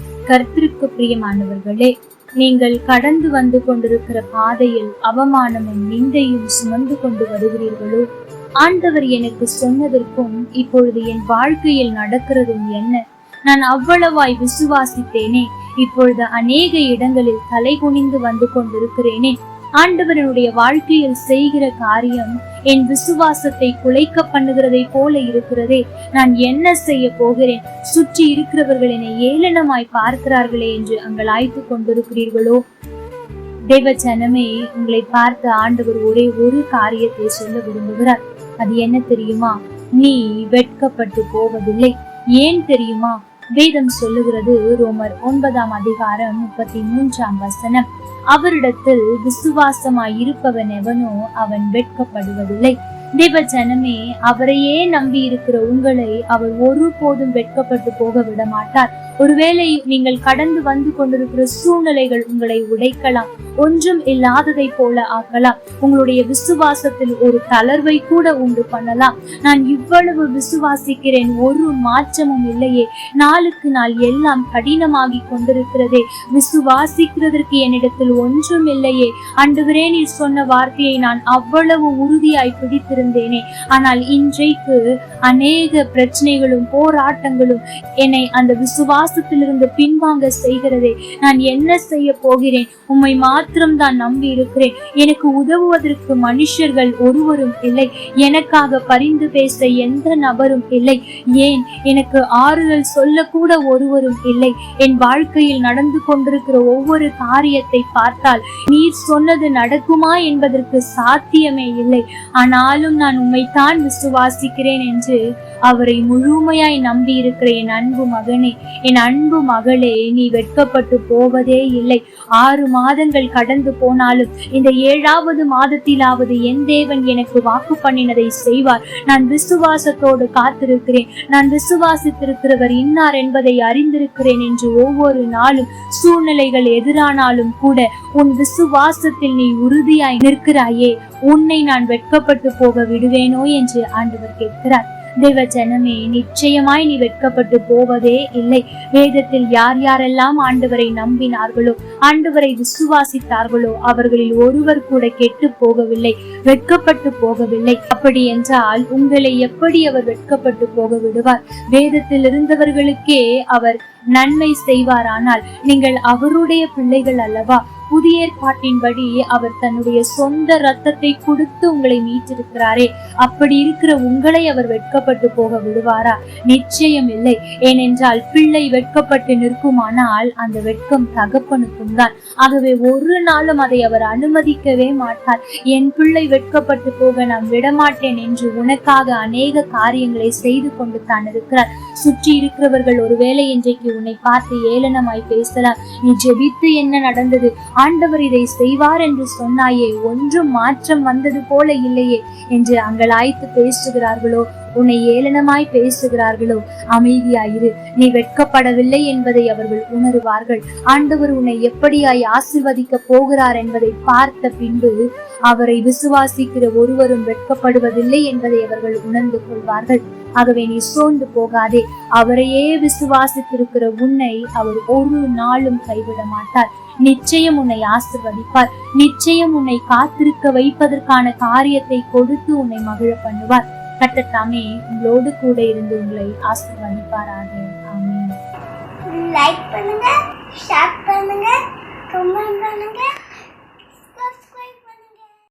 கர்த்தருக்கு பிரியமானவர்களே நீங்கள் கடந்து வந்து கொண்டிருக்கிற பாதையில் அவமானமும் நிந்தையும் சுமந்து கொண்டு வருகிறீர்களோ? ஆண்டவர் எனக்கு சொன்னதற்கும் இப்பொழுது என் வாழ்க்கையில் நடக்கிறதும் என்ன? நான் அவ்வளவாய் விசுவாசித்தேனே இப்பொழுது அநேக இடங்களில் தலை குனிந்து வந்து கொண்டிருக்கிறேனே. ஆண்டவரனுடைய வாழ்க்கையில் செய்கிற காரியம் என் விசுவாசத்தை குலைக்க பண்ணுகிறதை போல இருக்கிறதே. நான் என்ன செய்ய போகிறேன்? சுற்றி இருக்கிறவர்கள் என்னை ஏளனமாய் பார்க்கிறார்களே என்று அங்கள் அங்கலாய்த்து கொண்டிருக்கிறீர்களோ? தேவ ஜனமே உங்களை பார்த்த ஆண்டவர் ஒரே ஒரு காரியத்தை சொல்ல விரும்புகிறார். அது என்ன தெரியுமா? நீ வெட்கப்பட்டு போவதில்லை. ஏன் தெரியுமா? வேதம் சொல்லுகிறது ரோமர் ஒன்பதாம் அதிகாரம் முப்பத்தி மூன்றாம் வசனம். அவரிடத்தில் விசுவாசமாய் இருப்பவன் எவனோ அவன் வெட்கப்படுவதில்லை. தேவ ஜனமே அவரையே நம்பி இருக்கிற உங்களை அவர் ஒருபோதும் வெட்கப்பட்டு போக விட மாட்டார் ஒருவேளை நீங்கள் கடந்து வந்து கொண்டிருக்கிற சூழ்நிலைகள் உங்களை உடைக்கலாம். ஒன்றும் இல்லாததை போல ஆக்கலாம். உங்களுடைய விசுவாசத்தில் ஒரு தளர்வை கூட உண்டு பண்ணலாம். நான் இவ்வளவு விசுவாசிக்கிறேன் ஒரு மாற்றமும் இல்லையே. நாளுக்கு நாள் எல்லாம் கடினமாகி கொண்டிருக்கிறதே. விசுவாசிக்கிறதற்கு என்னிடத்தில் ஒன்றும் இல்லையே. அன்றுவரே நீ சொன்ன வார்த்தையை நான் அவ்வளவு உறுதியாய் பிடித்திருந்தேனே. ஆனால் இன்றைக்கு அநேக பிரச்சனைகளும் போராட்டங்களும் என்னை அந்த விசுவாசத்திலிருந்து பின்வாங்க செய்கிறதே. நான் என்ன செய்ய போகிறேன்? உம்மை மாத்திரம் தான் நம்பி இருக்கிறேன் எனக்கு உதவுவதற்கு மனுஷர்கள் ஒருவரும் இல்லை. எனக்காக பரிந்து பேச எந்த நபரும் இல்லை. ஏன்? எனக்கு ஆறுதல் சொல்லக்கூட ஒருவரும் இல்லை. என் வாழ்க்கையில் நடந்து கொண்டிருக்கிற ஒவ்வொரு காரியத்தை பார்த்தால் நீர் சொன்னது நடக்குமா என்பதற்கு சாத்தியமே இல்லை. ஆனாலும் நான் உம்மைத்தான் விசுவாசிக்கிறேன் என்று அவரை முழுமையாய் நம்பி இருக்கிற என் அன்பு மகனே என் அன்பு மகளே நீ வெட்கப்பட்டு போவதே இல்லை. ஆறு மாதங்கள் கடந்து போனாலும் இந்த ஏழாவது மாதத்திலாவது என் தேவன் எனக்கு வாக்கு பண்ணினதை செய்வார். நான் விசுவாசத்தோடு காத்திருக்கிறேன். நான் விசுவாசித்திருக்கிறவர் இன்னார் என்பதை அறிந்திருக்கிறேன் என்று ஒவ்வொரு நாளும் சூழ்நிலைகள் எதிரானாலும் கூட உன் விசுவாசத்தில் நீ உறுதியாய் நிற்கிறாயே. உன்னை நான் வெட்கப்பட்டு போக விடுவேனோ என்று ஆண்டவர் கேட்கிறார். தேவ ஜனமே நிச்சயமாய் நீ வெட்கப்பட்டு போவதே இல்லை. வேதத்தில் யார் யாரெல்லாம் ஆண்டவரை நம்பினார்களோ ஆண்டவரை விசுவாசித்தார்களோ அவர்களில் ஒருவர் கூட கெட்டு போகவில்லை வெட்கப்பட்டு போகவில்லை. அப்படி என்றால் உங்களை எப்படி அவர் வெட்கப்பட்டு போக விடுவார் வேதத்தில் இருந்தவர்களுக்கே அவர் நன்மை செய்வாரானால் நீங்கள் அவருடைய பிள்ளைகள் அல்லவா? புதிய ஏற்பாட்டின்படி அவர் தன்னுடைய சொந்த ரத்தத்தை கொடுத்து உங்களை மீட்டிருக்கிறாரே. அப்படி இருக்கிற உங்களை அவர் வெட்கப்பட்டு போக விடுவாரா? நிச்சயம் இல்லை. ஏனென்றால் பிள்ளை வெட்கப்பட்டு நிற்குமானால் அந்த வெட்கம் தகப்பனுக்கும் தான். ஆகவே ஒரு நாளும் அதை அவர் அனுமதிக்கவே மாட்டார். என் பிள்ளை வெட்கப்பட்டு போக நான் விடமாட்டேன் என்று உனக்காக அநேக காரியங்களை செய்து கொண்டு தான் இருக்கிறார். சுற்றி இருக்கிறவர்கள் ஒருவேளை இன்றைக்கு உன்னை பார்த்து ஏளனமாய் பேசலாம். நீ ஜெபித்து என்ன நடந்தது? ஆண்டவர் இதை செய்வார் என்று சொன்னாயே ஒன்றும் மாற்றம் வந்தது போல இல்லையே என்று அங்கலாய்த்து பேசுகிறார்களோ? உன்னை ஏளனமாய் பேசுகிறார்களோ? அமைதியாயிரு. நீ வெட்கப்படவில்லை என்பதை அவர்கள் உணருவார்கள். ஆண்டவர் உன்னை எப்படியாய் ஆசிர்வதிக்க போகிறார் என்பதை பார்த்த பின்பு அவரை விசுவாசிக்கிற ஒருவரும் வெட்கப்படுவதில்லை என்பதை அவர்கள் உணர்ந்து கொள்வார்கள். ஆகவே நீ சோர்ந்து போகாதே. அவரையே விசுவாசித்திருக்கிற உன்னை அவர் ஒரு நாளும் கைவிட மாட்டார். நிச்சயம் உன்னை ஆசிர்வதிப்பார். நிச்சயம் உன்னை காத்திருக்க வைப்பதற்கான காரியத்தை கொடுத்து உன்னை மகிழ பண்ணுவார். கட்டத்தாமே உங்களோடு கூட இருந்து உங்களை ஆசிர்வதிப்பாராக. ஆமீன். லைக் பண்ணுங்க ஷேர் பண்ணுங்க.